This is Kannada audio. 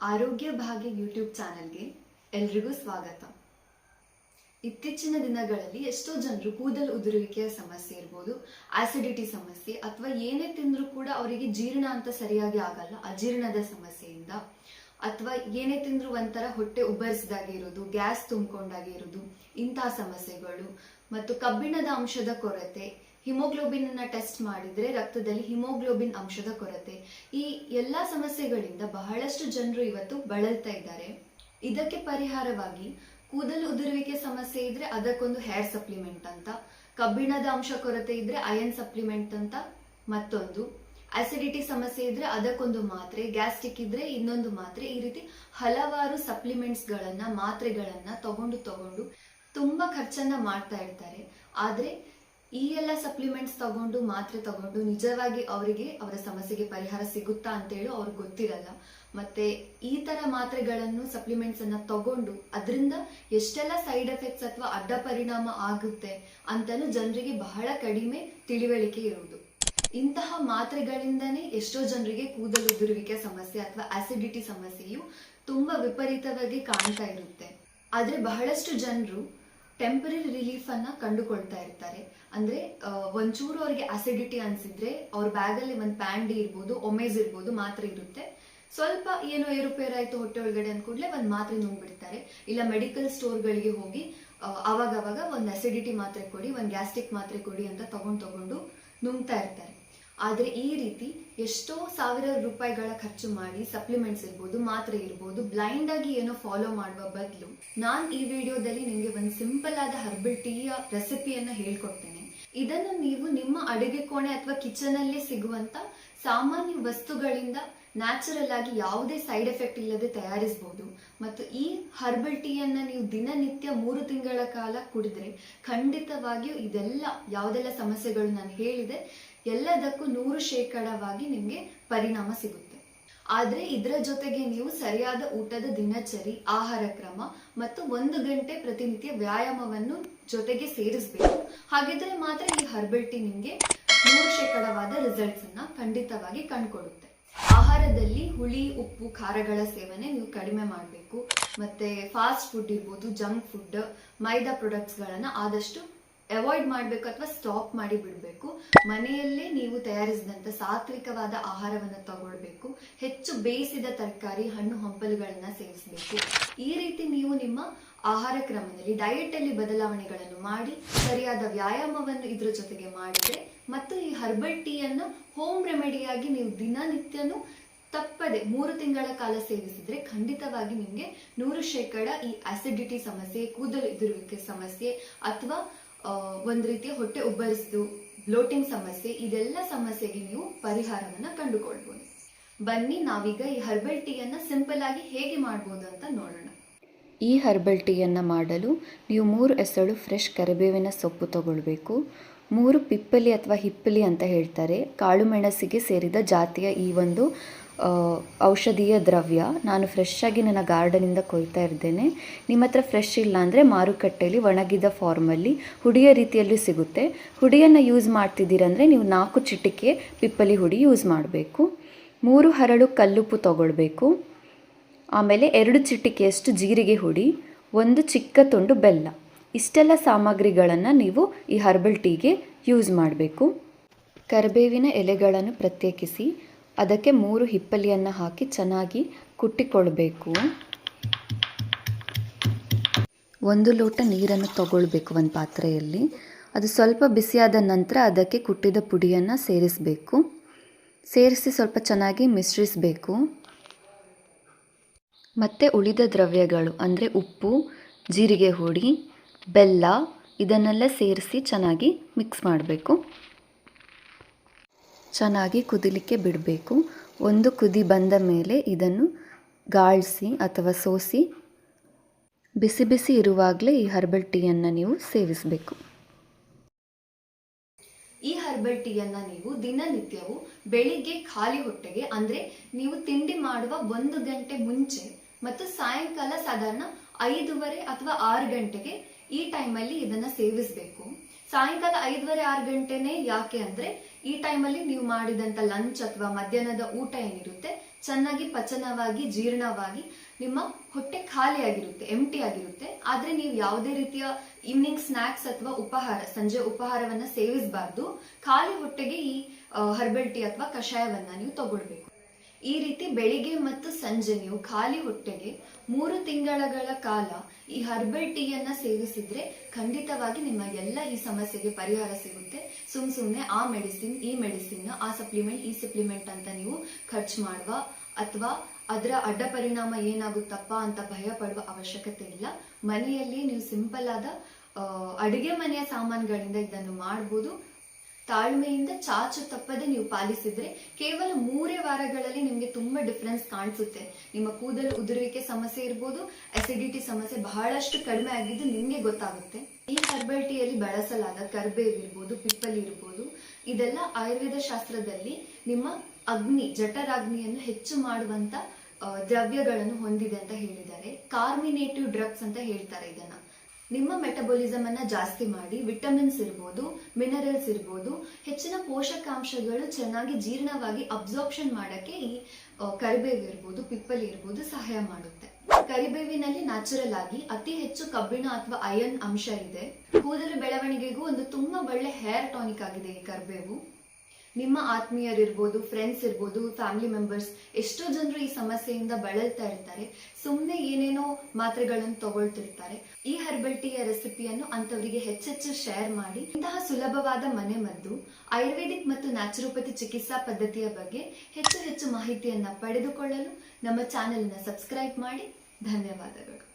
ಆರೋಗ್ಯ ಭಾಗ್ಯ ಯೂಟ್ಯೂಬ್ ಚಾನೆಲ್ಗೆ ಎಲ್ರಿಗೂ ಸ್ವಾಗತ. ಇತ್ತೀಚಿನ ದಿನಗಳಲ್ಲಿ ಎಷ್ಟೋ ಜನರು ಕೂದಲು ಉದುರುವಿಕೆಯ ಸಮಸ್ಯೆ ಇರ್ಬೋದು ಆಸಿಡಿಟಿ ಸಮಸ್ಯೆ ಅಥವಾ ಏನೇ ತಿಂದರೂ ಕೂಡ ಅವರಿಗೆ ಜೀರ್ಣ ಅಂತ ಸರಿಯಾಗಿ ಆಗಲ್ಲ, ಅಜೀರ್ಣದ ಸಮಸ್ಯೆಯಿಂದ ಅಥವಾ ಏನೇ ತಿಂದರೂ ಒಂಥರ ಹೊಟ್ಟೆ ಉಬ್ಬರಿಸಿದಾಗೆ ಇರೋದು, ಗ್ಯಾಸ್ ತುಂಬಿಕೊಂಡಾಗೆ ಇರೋದು ಇಂತಹ ಸಮಸ್ಯೆಗಳು ಮತ್ತು ಕಬ್ಬಿಣದ ಅಂಶದ ಕೊರತೆ ಹಿಮೋಗ್ಲೋಬಿನ್ ಅನ್ನ ಟೆಸ್ಟ್ ಮಾಡಿದ್ರೆ ರಕ್ತದಲ್ಲಿ ಹಿಮೋಗ್ಲೋಬಿನ್ ಅಂಶದ ಕೊರತೆ. ಈ ಎಲ್ಲಾ ಸಮಸ್ಯೆಗಳಿಂದ ಬಹಳಷ್ಟು ಜನರು ಇವತ್ತು ಬಳಲ್ತಾ ಇದ್ದಾರೆ. ಇದಕ್ಕೆ ಪರಿಹಾರವಾಗಿ ಕೂದಲು ಉದುರುವಿಕೆ ಸಮಸ್ಯೆ ಇದ್ರೆ ಅದಕ್ಕೊಂದು ಹೇರ್ ಸಪ್ಲಿಮೆಂಟ್ ಅಂತ, ಕಬ್ಬಿಣದ ಅಂಶ ಕೊರತೆ ಇದ್ರೆ ಅಯನ್ ಸಪ್ಲಿಮೆಂಟ್ ಅಂತ, ಮತ್ತೊಂದು. ಅಸಿಡಿಟಿ ಸಮಸ್ಯೆ ಇದ್ರೆ ಅದಕ್ಕೊಂದು ಮಾತ್ರೆ ಗ್ಯಾಸ್ಟ್ರಿಕ್ ಇದ್ರೆ ಇನ್ನೊಂದು ಮಾತ್ರೆ, ಈ ರೀತಿ ಹಲವಾರು ಸಪ್ಲಿಮೆಂಟ್ಸ್ ಗಳನ್ನ, ಮಾತ್ರೆಗಳನ್ನ ತಗೊಂಡು ತಗೊಂಡು ತುಂಬಾ ಖರ್ಚನ್ನ ಮಾಡ್ತಾ ಇರ್ತಾರೆ. ಆದ್ರೆ ಈ ಎಲ್ಲ ಸಪ್ಲಿಮೆಂಟ್ಸ್ ತಗೊಂಡು ಮಾತ್ರೆ ತಗೊಂಡು ನಿಜವಾಗಿ ಅವರಿಗೆ ಅವರ ಸಮಸ್ಯೆಗೆ ಪರಿಹಾರ ಸಿಗುತ್ತಾ ಅಂತೇಳಿ ಅವ್ರಿಗೆ ಗೊತ್ತಿರಲ್ಲ. ಮತ್ತೆ ಈ ತರ ಮಾತ್ರೆಗಳನ್ನು ಸಪ್ಲಿಮೆಂಟ್ಸ್ ಅನ್ನ ತಗೊಂಡು ಅದರಿಂದ ಎಷ್ಟೆಲ್ಲ ಸೈಡ್ ಎಫೆಕ್ಟ್ಸ್ ಅಥವಾ ಅಡ್ಡ ಪರಿಣಾಮ ಆಗುತ್ತೆ ಅಂತಲೂ ಜನರಿಗೆ ಬಹಳ ಕಡಿಮೆ ತಿಳಿವಳಿಕೆ ಇರುವುದು. ಇಂತಹ ಮಾತ್ರೆಗಳಿಂದನೇ ಎಷ್ಟೋ ಜನರಿಗೆ ಕೂದಲು ಉದುರುವಿಕೆ ಸಮಸ್ಯೆ ಅಥವಾ ಆಸಿಡಿಟಿ ಸಮಸ್ಯೆಯು ತುಂಬಾ ವಿಪರೀತವಾಗಿ ಕಾಣ್ತಾ ಇರುತ್ತೆ. ಆದ್ರೆ ಬಹಳಷ್ಟು ಜನರು ಟೆಂಪರರಿ ರಿಲೀಫ್ ಅನ್ನ ಕಂಡುಕೊಳ್ತಾ ಇರ್ತಾರೆ. ಅಂದ್ರೆ ಒಂಚೂರು ಅವ್ರಿಗೆ ಆಸಿಡಿಟಿ ಅನ್ಸಿದ್ರೆ ಅವ್ರ ಬ್ಯಾಗಲ್ಲಿ ಒಂದು ಪ್ಯಾಂಡಿ ಇರ್ಬೋದು ಒಮೇಜ್ ಇರ್ಬೋದು ಮಾತ್ರೆ ಇರುತ್ತೆ. ಸ್ವಲ್ಪ ಏನೋ ಏರುಪೇರಾಯ್ತು ಹೊಟ್ಟೆ ಒಳಗಡೆ ಅಂದ್ಕೂಡ್ಲೆ ಒಂದ್ ಮಾತ್ರೆ ನುಂಗ್ಬಿಡ್ತಾರೆ. ಇಲ್ಲ ಮೆಡಿಕಲ್ ಸ್ಟೋರ್ಗಳಿಗೆ ಹೋಗಿ ಅವಾಗವಾಗ ಅವಾಗ ಅವಾಗ ಒಂದು ಅಸಿಡಿಟಿ ಮಾತ್ರೆ ಕೊಡಿ, ಒಂದು ಗ್ಯಾಸ್ಟ್ರಿಕ್ ಮಾತ್ರೆ ಕೊಡಿ ಅಂತ ತಗೊಂಡ್ ತಗೊಂಡು ನುಂಗ್ತಾ ಇರ್ತಾರೆ. ಆದ್ರೆ ಈ ರೀತಿ ಎಷ್ಟೋ ಸಾವಿರ ರೂಪಾಯಿಗಳ ಖರ್ಚು ಮಾಡಿ ಸಪ್ಲಿಮೆಂಟ್ಸ್ ಇರ್ಬೋದು, ಮಾತ್ರೆ ಇರ್ಬೋದು ಬ್ಲೈಂಡ್ ಆಗಿ ಏನೋ ಫಾಲೋ ಮಾಡುವ ಬದಲು ನಾನು ಈ ವಿಡಿಯೋದಲ್ಲಿ ನಿಮಗೆ ಒಂದು ಸಿಂಪಲ್ ಆದ ಹರ್ಬಲ್ ಟೀಯ ರೆಸಿಪಿಯನ್ನು ಹೇಳ್ಕೊಡ್ತೇನೆ. ಇದನ್ನು ನೀವು ನಿಮ್ಮ ಅಡುಗೆ ಕೋಣೆ ಅಥವಾ ಕಿಚನ್ ಅಲ್ಲೇ ಸಿಗುವಂತ ಸಾಮಾನ್ಯ ವಸ್ತುಗಳಿಂದ ನ್ಯಾಚುರಲ್ ಆಗಿ ಯಾವುದೇ ಸೈಡ್ ಎಫೆಕ್ಟ್ ಇಲ್ಲದೆ ತಯಾರಿಸಬಹುದು ಮತ್ತು ಈ ಹರ್ಬಲ್ ಟೀಯನ್ನು ನೀವು ದಿನನಿತ್ಯ ಮೂರು ತಿಂಗಳ ಕಾಲ ಕುಡಿದ್ರೆ ಖಂಡಿತವಾಗಿಯೂ ಇದೆಲ್ಲ, ಯಾವುದೆಲ್ಲ ಸಮಸ್ಯೆಗಳು ನಾನು ಹೇಳಿದೆ, ಎಲ್ಲದಕ್ಕೂ ನೂರು ಶೇಕಡವಾಗಿ ನಿಮಗೆ ಪರಿಣಾಮ ಸಿಗುತ್ತೆ. ಆದರೆ ಇದರ ಜೊತೆಗೆ ನೀವು ಸರಿಯಾದ ಊಟದ ದಿನಚರಿ, ಆಹಾರ ಕ್ರಮ ಮತ್ತು ಒಂದು ಗಂಟೆ ಪ್ರತಿನಿತ್ಯ ವ್ಯಾಯಾಮವನ್ನು ಜೊತೆಗೆ ಸೇರಿಸಬೇಕು. ಹಾಗಿದ್ರೆ ಮಾತ್ರ ಈ ಹರ್ಬಲ್ ಟೀ ನಿಮಗೆ ನೂರು ಶೇಕಡವಾದ ರಿಸಲ್ಟ್ಸ್ ಅನ್ನ ಖಂಡಿತವಾಗಿ ಕಂಡುಕೊಡುತ್ತೆ. ಆಹಾರದಲ್ಲಿ ಹುಳಿ, ಉಪ್ಪು, ಖಾರಗಳ ಸೇವನೆ ನೀವು ಕಡಿಮೆ ಮಾಡಬೇಕು. ಮತ್ತೆ ಫಾಸ್ಟ್ ಫುಡ್ ಇರ್ಬೋದು ಜಂಕ್ ಫುಡ್ ಮೈದಾ ಪ್ರೊಡಕ್ಟ್ಸ್ ಗಳನ್ನ ಆದಷ್ಟು ಅವಾಯ್ಡ್ ಮಾಡಬೇಕು ಅಥವಾ ಸ್ಟಾಪ್ ಮಾಡಿ ಬಿಡಬೇಕು. ಮನೆಯಲ್ಲೇ ನೀವು ತಯಾರಿಸಿದಂಥ ಸಾತ್ವಿಕವಾದ ಆಹಾರವನ್ನು ತಗೊಳ್ಬೇಕು. ಹೆಚ್ಚು ಬೇಯಿಸಿದ ತರಕಾರಿ, ಹಣ್ಣು, ಹಂಪಲುಗಳನ್ನು ಸೇವಿಸಬೇಕು. ಈ ರೀತಿ ನೀವು ನಿಮ್ಮ ಆಹಾರ ಕ್ರಮದಲ್ಲಿ ಡಯೆಟ್ ಅಲ್ಲಿ ಬದಲಾವಣೆಗಳನ್ನು ಮಾಡಿ, ಸರಿಯಾದ ವ್ಯಾಯಾಮವನ್ನು ಇದರ ಜೊತೆಗೆ ಮಾಡಿದ್ರೆ, ಮತ್ತು ಈ ಹರ್ಬಲ್ ಟೀಯನ್ನು ಹೋಮ್ ರೆಮಿಡಿಯಾಗಿ ನೀವು ದಿನನಿತ್ಯನೂ ತಪ್ಪದೆ ಮೂರು ತಿಂಗಳ ಕಾಲ ಸೇವಿಸಿದ್ರೆ ಖಂಡಿತವಾಗಿ ನಿಮಗೆ ನೂರು ಶೇಕಡ ಈ ಆಸಿಡಿಟಿ ಸಮಸ್ಯೆ, ಕೂದಲು ಇದಿರುವಿಕೆ ಸಮಸ್ಯೆ ಅಥವಾ ಒಂದು ರೀತಿಯ ಹೊಟ್ಟೆ ಉಬ್ಬರಿಸಿದು ಬ್ಲೋಟಿಂಗ್ ಸಮಸ್ಯೆ, ಇದೆಲ್ಲ ಸಮಸ್ಯೆಗೆ ನೀವು ಪರಿಹಾರವನ್ನ ಕಂಡುಕೊಳ್ಬಹುದು ಬನ್ನಿ ನಾವೀಗ ಈ ಹರ್ಬಲ್ ಟೀಯನ್ನ ಸಿಂಪಲ್ ಆಗಿ ಹೇಗೆ ಮಾಡ್ಬೋದು ಅಂತ ನೋಡೋಣ. ಈ ಹರ್ಬಲ್ ಟೀಯನ್ನು ಮಾಡಲು ನೀವು ಮೂರು ಎಸಳು ಫ್ರೆಶ್ ಕರಿಬೇವಿನ ಸೊಪ್ಪು ತಗೊಳ್ಬೇಕು. ಮೂರು ಪಿಪ್ಪಲಿ ಅಥವಾ ಹಿಪ್ಪಲಿ ಅಂತ ಹೇಳ್ತಾರೆ. ಕಾಳು ಮೆಣಸಿಗೆ ಸೇರಿದ ಜಾತಿಯ ಈ ಒಂದು ಔಷಧೀಯ ದ್ರವ್ಯ ನಾನು ಫ್ರೆಶ್ ಆಗಿ ನನ್ನ ಗಾರ್ಡನಿಂದ ಕೊಯ್ತಾ ಇರ್ತೇನೆ. ನಿಮ್ಮ ಹತ್ರ ಫ್ರೆಶ್ ಇಲ್ಲ ಅಂದರೆ ಮಾರುಕಟ್ಟೆಯಲ್ಲಿ ಒಣಗಿದ ಫಾರ್ಮಲ್ಲಿ ಹುಡಿಯ ರೀತಿಯಲ್ಲಿ ಸಿಗುತ್ತೆ. ಹುಡಿಯನ್ನು ಯೂಸ್ ಮಾಡ್ತಿದ್ದೀರಂದರೆ ನೀವು ನಾಲ್ಕು ಚಿಟಿಕೆ ಪಿಪ್ಪಲಿ ಹುಡಿ ಯೂಸ್ ಮಾಡಬೇಕು. ಮೂರು ಹರಳು ಕಲ್ಲುಪ್ಪು ತಗೊಳ್ಬೇಕು. ಆಮೇಲೆ ಎರಡು ಚಿಟಿಕೆಯಷ್ಟು ಜೀರಿಗೆ ಹುಡಿ, ಒಂದು ಚಿಕ್ಕ ತುಂಡು ಬೆಲ್ಲ. ಇಷ್ಟೆಲ್ಲ ಸಾಮಗ್ರಿಗಳನ್ನು ನೀವು ಈ ಹರ್ಬಲ್ ಟೀಗೆ ಯೂಸ್ ಮಾಡಬೇಕು. ಕರಿಬೇವಿನ ಎಲೆಗಳನ್ನು ಪ್ರತ್ಯೇಕಿಸಿ, ಅದಕ್ಕೆ ಮೂರು ಹಿಪ್ಪಲಿಯನ್ನು ಹಾಕಿ ಚೆನ್ನಾಗಿ ಕುಟ್ಟಿಕೊಳ್ಬೇಕು. ಒಂದು ಲೋಟ ನೀರನ್ನು ತಗೊಳ್ಬೇಕು ಒಂದು ಪಾತ್ರೆಯಲ್ಲಿ. ಅದು ಸ್ವಲ್ಪ ಬಿಸಿಯಾದ ನಂತರ ಅದಕ್ಕೆ ಕುಟ್ಟಿದ ಪುಡಿಯನ್ನು ಸೇರಿಸಬೇಕು. ಸೇರಿಸಿ ಸ್ವಲ್ಪ ಚೆನ್ನಾಗಿ ಮಿಶ್ರಿಸಬೇಕು. ಮತ್ತು ಉಳಿದ ದ್ರವ್ಯಗಳು ಅಂದರೆ ಉಪ್ಪು, ಜೀರಿಗೆ ಹುಡಿ, ಬೆಲ್ಲ, ಇದನ್ನೆಲ್ಲ ಸೇರಿಸಿ ಚೆನ್ನಾಗಿ ಮಿಕ್ಸ್ ಮಾಡಬೇಕು. ಚೆನ್ನಾಗಿ ಕುದಿಲಿಕ್ಕೆ ಬಿಡಬೇಕು. ಒಂದು ಕುದಿ ಬಂದ ಮೇಲೆ ಇದನ್ನು ಗಾಳಿಸಿ ಅಥವಾ ಸೋಸಿ ಬಿಸಿ ಬಿಸಿ ಇರುವಾಗಲೇ ಈ ಹರ್ಬಲ್ ಟೀಯನ್ನು ನೀವು ಸೇವಿಸಬೇಕು. ಈ ಹರ್ಬಲ್ ಟೀಯನ್ನ ನೀವು ದಿನನಿತ್ಯವು ಬೆಳಿಗ್ಗೆ ಖಾಲಿ ಹೊಟ್ಟೆಗೆ ಅಂದ್ರೆ ನೀವು ತಿಂಡಿ ಮಾಡುವ ಒಂದು ಗಂಟೆ ಮುಂಚೆ ಮತ್ತು ಸಾಯಂಕಾಲ ಸಾಧಾರಣ ಐದುವರೆ ಅಥವಾ ಆರು ಗಂಟೆಗೆ ಈ ಟೈಮಲ್ಲಿ ಇದನ್ನ ಸೇವಿಸಬೇಕು. ಸಾಯಂಕಾಲ ಐದುವರೆ, ಆರು ಗಂಟೆನೆ ಯಾಕೆ ಅಂದ್ರೆ ಈ ಟೈಮಲ್ಲಿ ನೀವು ಮಾಡಿದಂತ ಲಂಚ್ ಅಥವಾ ಮಧ್ಯಾಹ್ನದ ಊಟ ಏನಿರುತ್ತೆ, ಚೆನ್ನಾಗಿ ಪಚನವಾಗಿ, ಜೀರ್ಣವಾಗಿ ನಿಮ್ಮ ಹೊಟ್ಟೆ ಖಾಲಿಯಾಗಿರುತ್ತೆ ಎಂಟಿ ಆಗಿರುತ್ತೆ. ಆದ್ರೆ ನೀವು ಯಾವುದೇ ರೀತಿಯ ಈವ್ನಿಂಗ್ ಸ್ನಾಕ್ಸ್ ಅಥವಾ ಉಪಹಾರ, ಸಂಜೆ ಉಪಹಾರವನ್ನ ಸೇವಿಸಬಾರ್ದು. ಖಾಲಿ ಹೊಟ್ಟೆಗೆ ಈ ಹರ್ಬಲ್ ಟೀ ಅಥವಾ ಕಷಾಯವನ್ನ ನೀವು ತಗೊಳ್ಬೇಕು. ಈ ರೀತಿ ಬೆಳಿಗ್ಗೆ ಮತ್ತು ಸಂಜೆ ನೀವು ಖಾಲಿ ಹೊಟ್ಟೆಗೆ ಮೂರು ತಿಂಗಳಗಳ ಕಾಲ ಈ ಹರ್ಬಲ್ ಟೀಯನ್ನ ಸೇವಿಸಿದ್ರೆ ಖಂಡಿತವಾಗಿ ನಿಮ್ಮ ಎಲ್ಲ ಈ ಸಮಸ್ಯೆಗೆ ಪರಿಹಾರ ಸಿಗುತ್ತೆ. ಸುಮ್ ಸುಮ್ನೆ ಆ ಮೆಡಿಸಿನ್ ಈ ಮೆಡಿಸಿನ್ ಆ ಸಪ್ಲಿಮೆಂಟ್ ಈ ಸಪ್ಲಿಮೆಂಟ್ ಅಂತ ನೀವು ಖರ್ಚು ಮಾಡುವ ಅಥವಾ ಅದರ ಅಡ್ಡ ಪರಿಣಾಮ ಏನಾಗುತ್ತಪ್ಪ ಅಂತ ಭಯ ಪಡುವ ಅವಶ್ಯಕತೆ ಇಲ್ಲ. ಮನೆಯಲ್ಲಿ ನೀವು ಸಿಂಪಲ್ ಆದ ಅಡಿಗೆ ಮನೆಯ ಸಾಮಾನುಗಳಿಂದ ಇದನ್ನು ಮಾಡಬಹುದು ತಾಳ್ಮೆಯಿಂದ ಚಾಚು ತಪ್ಪದೆ ನೀವು ಪಾಲಿಸಿದ್ರೆ ಕೇವಲ ಮೂರೇ ವಾರಗಳಲ್ಲಿ ನಿಮಗೆ ತುಂಬಾ ಡಿಫ್ರೆನ್ಸ್ ಕಾಣಿಸುತ್ತೆ. ನಿಮ್ಮ ಕೂದಲು ಉದುರುವಿಕೆ ಸಮಸ್ಯೆ ಇರ್ಬೋದು ಅಸಿಡಿಟಿ ಸಮಸ್ಯೆ ಬಹಳಷ್ಟು ಕಡಿಮೆ ಆಗಿದ್ದು ನಿಮ್ಗೆ ಗೊತ್ತಾಗುತ್ತೆ. ಈ ಹರ್ಬಲ್ ಟೀಯಲ್ಲಿ ಬಳಸಲಾದ ಕರ್ಬೇವಿರ್ಬೋದು ಪಿಪ್ಪಲಿ ಇರ್ಬೋದು, ಇದೆಲ್ಲ ಆಯುರ್ವೇದ ಶಾಸ್ತ್ರದಲ್ಲಿ ನಿಮ್ಮ ಅಗ್ನಿ, ಜಠರಾಗ್ನಿಯನ್ನು ಹೆಚ್ಚು ಮಾಡುವಂತ ದ್ರವ್ಯಗಳನ್ನು ಹೊಂದಿದೆ ಅಂತ ಹೇಳಿದ್ದಾರೆ. ಕಾರ್ಮಿನೇಟಿವ್ ಡ್ರಗ್ಸ್ ಅಂತ ಹೇಳ್ತಾರೆ ಇದನ್ನ. ನಿಮ್ಮ ಮೆಟಬಾಲಿಸಮ್ ಅನ್ನ ಜಾಸ್ತಿ ಮಾಡಿ ವಿಟಮಿನ್ಸ್ ಇರ್ಬೋದು ಮಿನರಲ್ಸ್ ಇರ್ಬೋದು, ಹೆಚ್ಚಿನ ಪೋಷಕಾಂಶಗಳು ಚೆನ್ನಾಗಿ ಜೀರ್ಣವಾಗಿ ಅಬ್ಸಾರ್ಪ್ಷನ್ ಮಾಡಕ್ಕೆ ಈ ಕರಿಬೇವು ಇರ್ಬೋದು, ಪಿಪ್ಪಲಿ ಇರ್ಬೋದು ಸಹಾಯ ಮಾಡುತ್ತೆ. ಕರಿಬೇವಿನಲ್ಲಿ ನ್ಯಾಚುರಲ್ ಆಗಿ ಅತಿ ಹೆಚ್ಚು ಕಬ್ಬಿಣ ಅಥವಾ ಅಯನ್ ಅಂಶ ಇದೆ. ಕೂದಲು ಬೆಳವಣಿಗೆಗೂ ಒಂದು ತುಂಬಾ ಒಳ್ಳೆ ಹೇರ್ ಟಾನಿಕ್ ಆಗಿದೆ ಈ ಕರಿಬೇವು. ನಿಮ್ಮ ಆತ್ಮೀಯರಿರ್ಬೋದು ಫ್ರೆಂಡ್ಸ್ ಇರ್ಬೋದು ಫ್ಯಾಮಿಲಿ ಮೆಂಬರ್ಸ್ ಎಷ್ಟೋ ಜನರು ಈ ಸಮಸ್ಯೆಯಿಂದ ಬಳಲ್ತಾ ಇರ್ತಾರೆ. ಸುಮ್ಮನೆ ಏನೇನೋ ಮಾತ್ರೆಗಳನ್ನು ತಗೊಳ್ತಿರ್ತಾರೆ. ಈ ಹರ್ಬಲ್ ಟೀಯ ರೆಸಿಪಿಯನ್ನು ಅಂತವರಿಗೆ ಹೆಚ್ಚೆಚ್ಚು ಶೇರ್ ಮಾಡಿ. ಇಂತಹ ಸುಲಭವಾದ ಮನೆ ಮದ್ದು, ಆಯುರ್ವೇದಿಕ್ ಮತ್ತು ನ್ಯಾಚುರೋಪತಿ ಚಿಕಿತ್ಸಾ ಪದ್ಧತಿಯ ಬಗ್ಗೆ ಹೆಚ್ಚು ಹೆಚ್ಚು ಮಾಹಿತಿಯನ್ನ ಪಡೆದುಕೊಳ್ಳಲು ನಮ್ಮ ಚಾನೆಲ್ನ ಸಬ್ಸ್ಕ್ರೈಬ್ ಮಾಡಿ. ಧನ್ಯವಾದಗಳು.